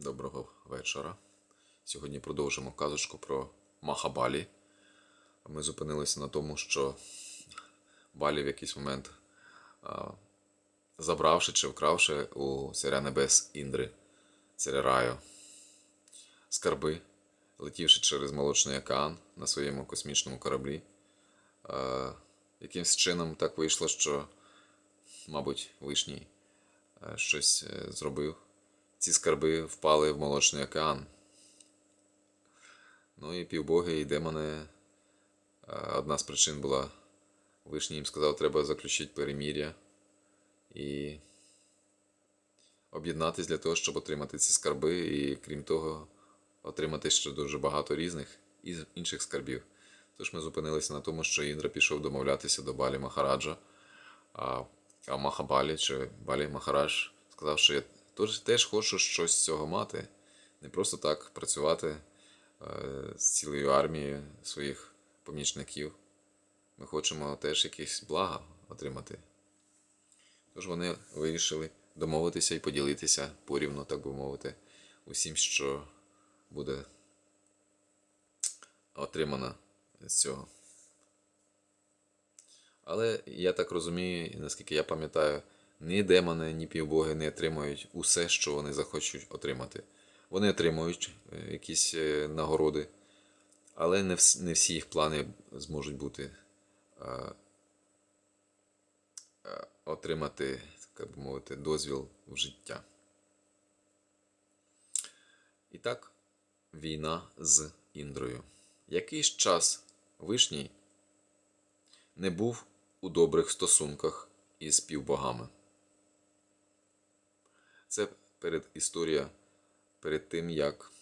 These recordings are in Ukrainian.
Доброго вечора. Сьогодні продовжимо казочку про Махабалі. Ми зупинилися на тому, що Балі в якийсь момент, забравши чи вкравши у царя небес Індри, царя Раю, скарби, летівши через Молочний океан на своєму космічному кораблі, якимсь чином так вийшло, що, мабуть, Вишній е, щось е, зробив. Ці скарби впали в Молочний океан. Ну і півбоги і демони. Одна з причин була, Вишній їм сказав, треба заключити перемір'я і об'єднатись для того, щоб отримати ці скарби, і крім того, отримати ще дуже багато різних із- інших скарбів. Тож ми зупинилися на тому, що Індра пішов домовлятися до Балі Махараджа, а Махабалі чи Балі Махарадж сказав, що я теж, хочу щось з цього мати. Не просто так працювати е, з цілою армією своїх помічників. Ми хочемо теж якісь блага отримати. Тож вони вирішили домовитися і поділитися порівну, так би мовити, усім, що буде отримано з цього. Але я так розумію, наскільки я пам'ятаю, ні демони, ні півбоги не отримують усе, що вони захочуть отримати. Вони отримують е, якісь е, нагороди, але не, всі їх плани зможуть бути е, отримати, так мовити, дозвіл в життя. І так, війна з Індрою. Якийсь час Вишній не був у добрих стосунках із півбогами. Це перед історія перед тим, як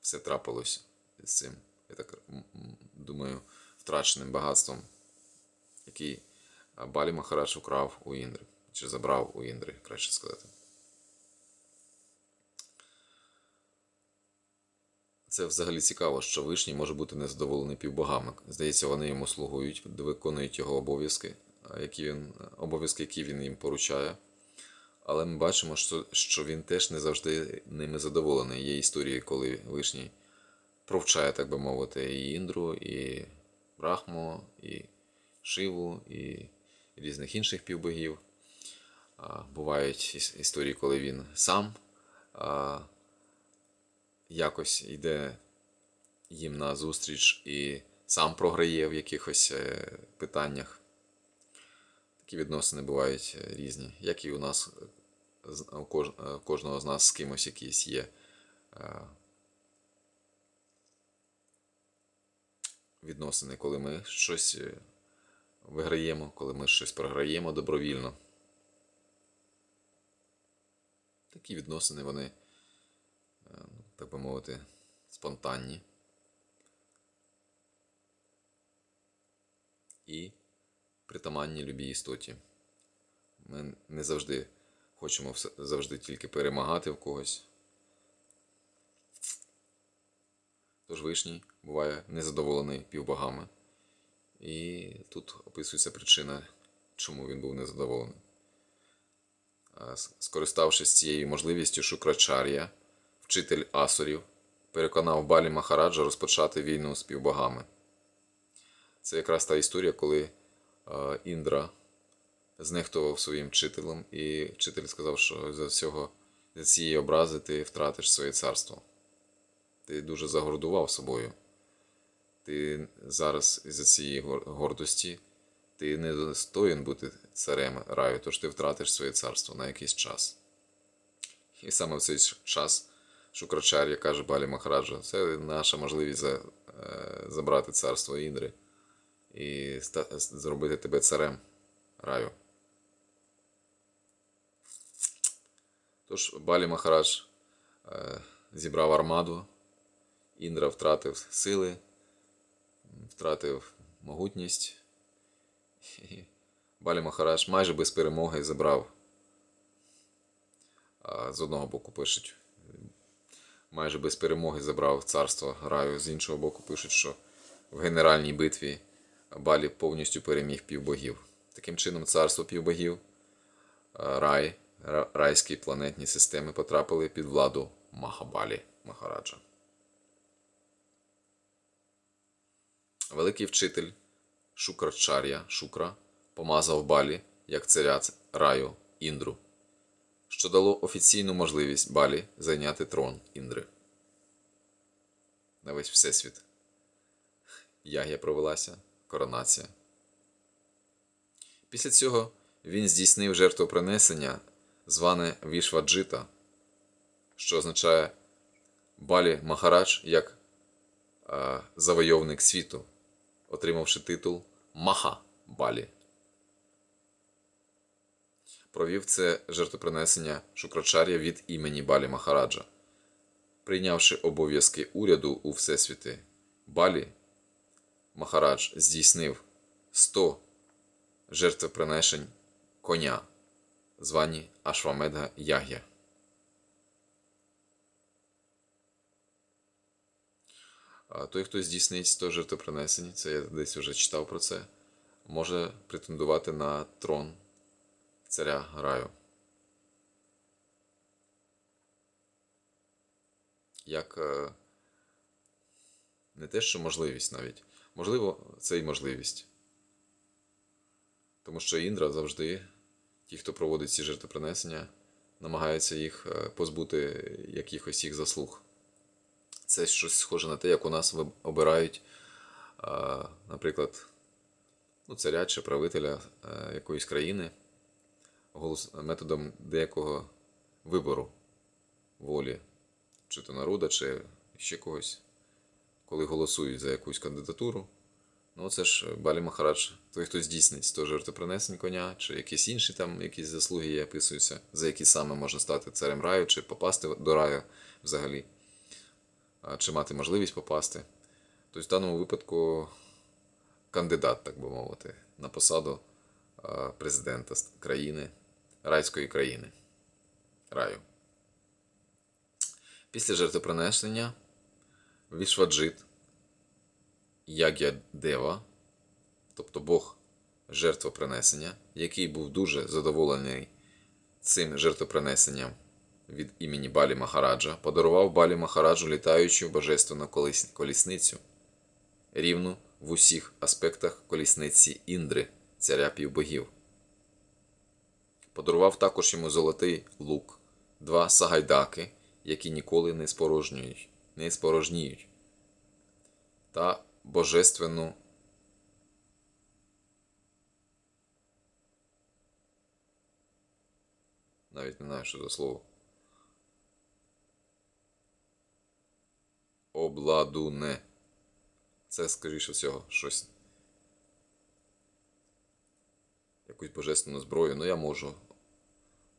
все трапилось з цим, я так думаю, втраченим багатством, який Балі Махарадж украв у Індри, чи забрав у Індри, краще сказати. Це взагалі цікаво, що Вишній може бути незадоволений півбогами. Здається, вони йому слугують, виконують його обов'язки, які він, обов'язки, які він їм поручає. Але ми бачимо, що, він теж не завжди ними задоволений. Є історії, коли Вишній провчає, так би мовити, і Індру, і Брахму, і Шиву, і різних інших півбогів. Бувають історії, коли він сам якось йде їм на зустріч і сам програє в якихось е, питаннях. Такі відносини бувають е, різні, як і у нас е, у е, кожного з нас з кимось якісь є відносини, коли ми щось виграємо, коли ми щось програємо добровільно. Такі відносини вони, ну, так би мовити, спонтанні. І притаманні любій істоті. Ми не завжди хочемо завжди тільки перемагати в когось. Тож вишній буває незадоволений півбогами. І тут описується причина, чому він був незадоволений. Скориставшись цією можливістю, Шукрачар'я, вчитель асурів, переконав Балі Махараджа розпочати війну з півбогами. Це якраз та історія, коли Індра знехтував своїм вчителем, і вчитель сказав, що за всього за цієї образи ти втратиш своє царство. Ти дуже загордував собою. Ти зараз із-за цієї гордості ти не достоїн бути царем раю, тож ти втратиш своє царство на якийсь час. І саме в цей час Шукрачар'я каже Балі Махараджа, це наша можливість за, е, забрати царство Індри і зробити тебе царем раю. Тож Балі Махарадж е, зібрав армаду, Індра втратив сили, втратив могутність. І Балі Махарадж майже без перемоги забрав. З одного боку пишуть, майже без перемоги забрав царство раю, з іншого боку пишуть, що в генеральній битві Балі повністю переміг півбогів. Таким чином, царство півбогів, е, рай, райські планетні системи потрапили під владу Махабалі Махараджа. Великий вчитель Шукрачар'я Шукра помазав Балі як царя раю Індру, що дало офіційну можливість Балі зайняти трон Індри. На весь Всесвіт. Ягія провелася, коронація. Після цього він здійснив жертвопринесення, зване Вішваджита, що означає Балі Махарадж як е, завойовник світу, отримавши титул Маха Балі. Провів це жертвопринесення Шукрачар'я від імені Балі Махараджа. Прийнявши обов'язки уряду у Всесвіти, Балі Махарадж здійснив 100 жертвоприношень коня, звані Ашвамедга Яг'я. Той, хто здійснить 100 жертвопринесень, це я десь вже читав про це, може претендувати на трон царя раю. Як е, не те, що можливість навіть. Можливо, це і можливість. Тому що Індра завжди, ті, хто проводить ці жертвопринесення, намагаються їх е, позбути якихось їх заслуг. Це щось схоже на те, як у нас обирають, наприклад, ну, царя чи правителя е, якоїсь країни методом деякого вибору волі, чи то народа, чи ще когось, коли голосують за якусь кандидатуру. Ну, це ж Балі Махарадж, той, хто здійснить 100 жертвопринесень коня, чи якісь інші там якісь заслуги описуються, за які саме можна стати царем раю, чи попасти до раю взагалі, чи мати можливість попасти. Тобто в даному випадку кандидат, так би мовити, на посаду президента країни, райської країни. Раю. Після жертвопринесення Вішваджит Яг'я Дева, тобто Бог жертвопринесення, який був дуже задоволений цим жертвопринесенням від імені Балі Махараджа, подарував Балі Махараджу літаючу божественну колісницю, рівну в усіх аспектах колісниці Індри, царя півбогів. Подарував також йому золотий лук, два сагайдаки, які ніколи не спорожнюють, не спорожніють, та божественну навіть не знаю, що за слово. Обладуне. Це, скоріше всього, щось. Якусь божественну зброю. Ну, я можу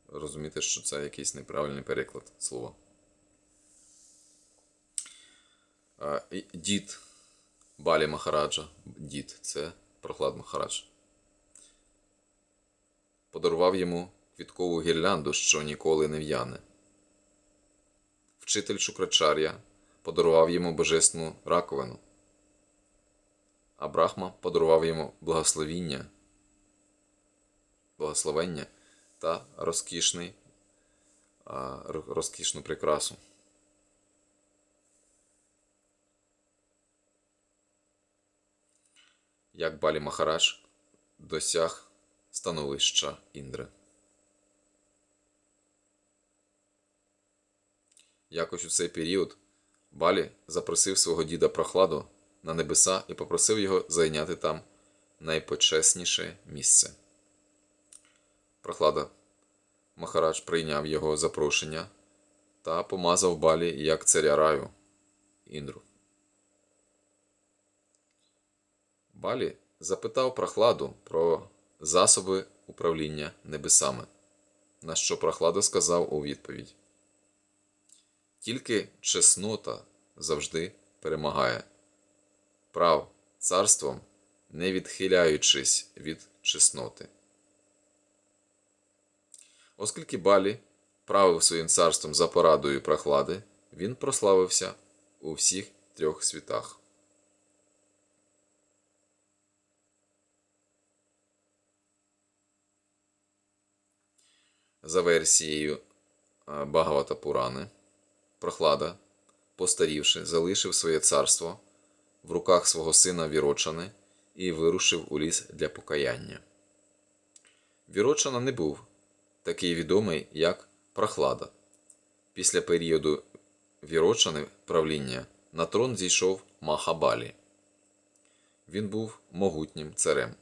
розуміти, що це якийсь неправильний переклад слова. А, і Дід Балі Махараджа. Дід це Прохлад Махарадж. Подарував йому квіткову гірлянду, що ніколи не в'яне. Вчитель Шукрачар'я подарував йому божественну раковину, а Брахма подарував йому благословіння, благословення та розкішний, розкішну прикрасу. Як Балі Махарадж досяг становища Індри. Якось у цей період Балі запросив свого діда Прохладу на небеса і попросив його зайняти там найпочесніше місце. Прохлада Махарадж прийняв його запрошення та помазав Балі як царя раю Індру. Балі запитав Прохладу про засоби управління небесами, на що Прохлада сказав у відповідь. Тільки чеснота завжди перемагає. Прав царством, не відхиляючись від чесноти. Оскільки Балі правив своїм царством за порадою прохлади, він прославився у всіх трьох світах. За версією Багавата Пурани, прохлада, постарівши, залишив своє царство в руках свого сина Вірочани і вирушив у ліс для покаяння. Вірочана не був такий відомий, як прохлада. Після періоду Вірочани правління на трон зійшов Махабалі. Він був могутнім царем.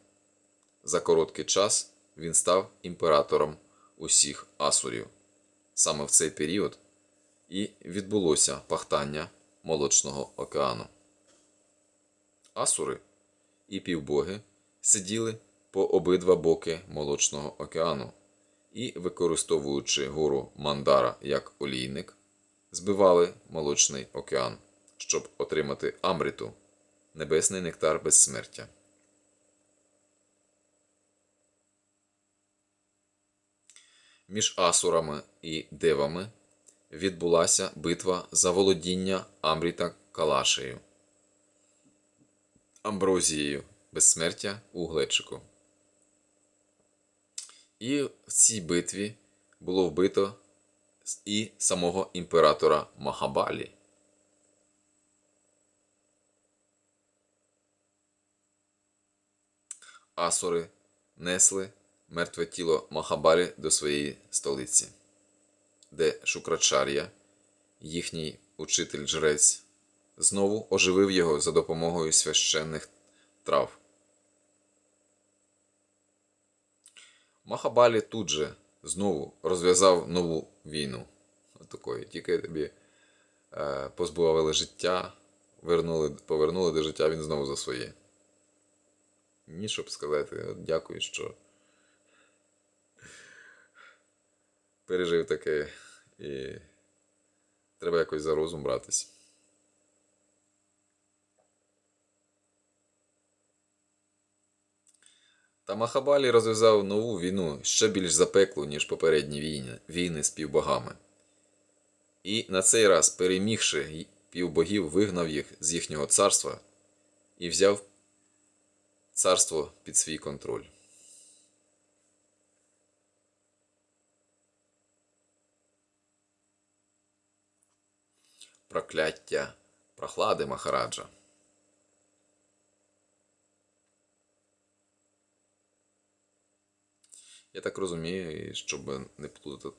За короткий час він став імператором усіх асурів. Саме в цей період і відбулося пахтання Молочного океану. Асури і півбоги сиділи по обидва боки Молочного океану і, використовуючи гору Мандара як олійник, збивали Молочний океан, щоб отримати Амриту небесний нектар безсмертя. Між асурами і девами відбулася битва за володіння Амріта Калашею, амброзією безсмертя у глечику. І в цій битві було вбито і самого імператора Махабалі. Асури несли мертве тіло Махабалі до своєї столиці, де Шукрачар'я, їхній учитель жрець, знову оживив його за допомогою священних трав. Махабалі тут же знову розв'язав нову війну. Отакої. Тільки тобі е, позбавили життя, вернули, повернули до життя він знову за своє. Ні, щоб сказати, дякую, що пережив таке і треба якось за розум братись. Та Махабалі розв'язав нову війну ще більш запеклу, ніж попередні війни, війни з півбогами. І на цей раз, перемігши півбогів, вигнав їх з їхнього царства і взяв царство під свій контроль. Прокляття прохлади Махараджа. Я так розумію, щоб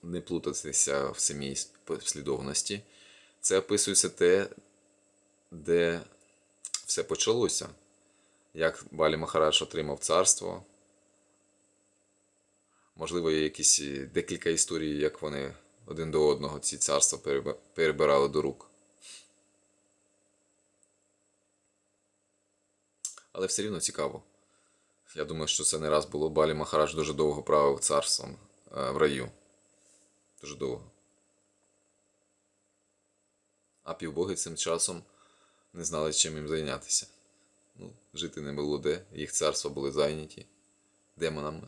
не плутатися в самій послідовності, це описується те, де все почалося. Як Балі Махарадж отримав царство. Можливо, є якісь декілька історій, як вони один до одного ці царства перебирали до рук. Але все рівно цікаво. Я думаю, що це не раз було. Балі Махарадж дуже довго правив царством е, в раю. Дуже довго. А півбоги цим часом не знали, чим їм зайнятися. Ну, жити не було де, їх царства були зайняті демонами.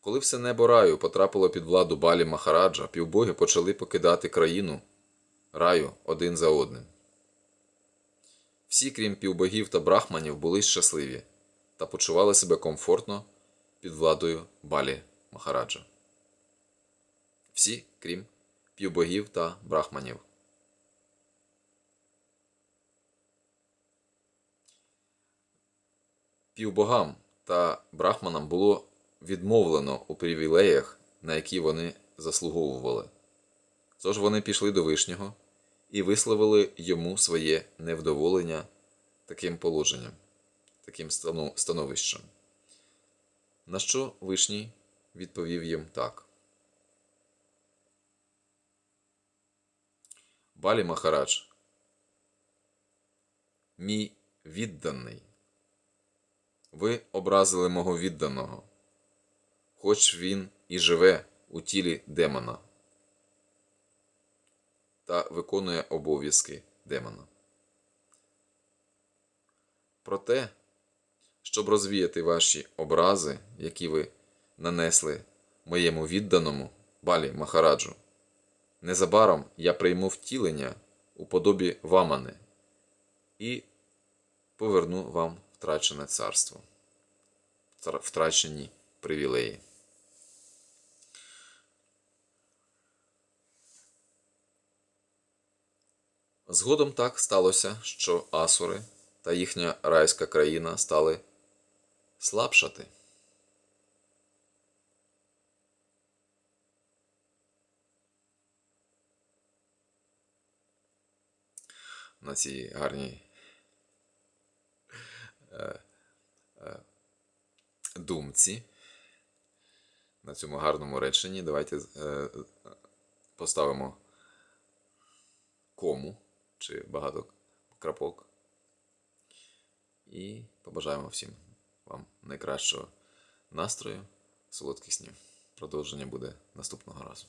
Коли все небо раю потрапило під владу Балі Махараджа, півбоги почали покидати країну раю один за одним. Всі, крім півбогів та брахманів, були щасливі та почували себе комфортно під владою Балі Махараджа. Всі, крім півбогів та брахманів. Півбогам та брахманам було відмовлено у привілеях, на які вони заслуговували. Тож вони пішли до Вишнього і висловили йому своє невдоволення таким положенням, таким становищем. На що Вишній відповів їм так. Балі Махарадж, мій відданий. Ви образили мого відданого, хоч він і живе у тілі демона та виконує обов'язки демона. Проте, щоб розвіяти ваші образи, які ви нанесли моєму відданому балі Махараджу, незабаром я прийму втілення у подобі вамани і поверну вам втрачене царство, втрачені привілеї. Згодом так сталося, що асури та їхня райська країна стали слабшати. На цій гарній е, е, думці, на цьому гарному реченні, давайте е, поставимо кому чи багато крапок. І побажаємо всім вам найкращого настрою, солодких снів. Продовження буде наступного разу.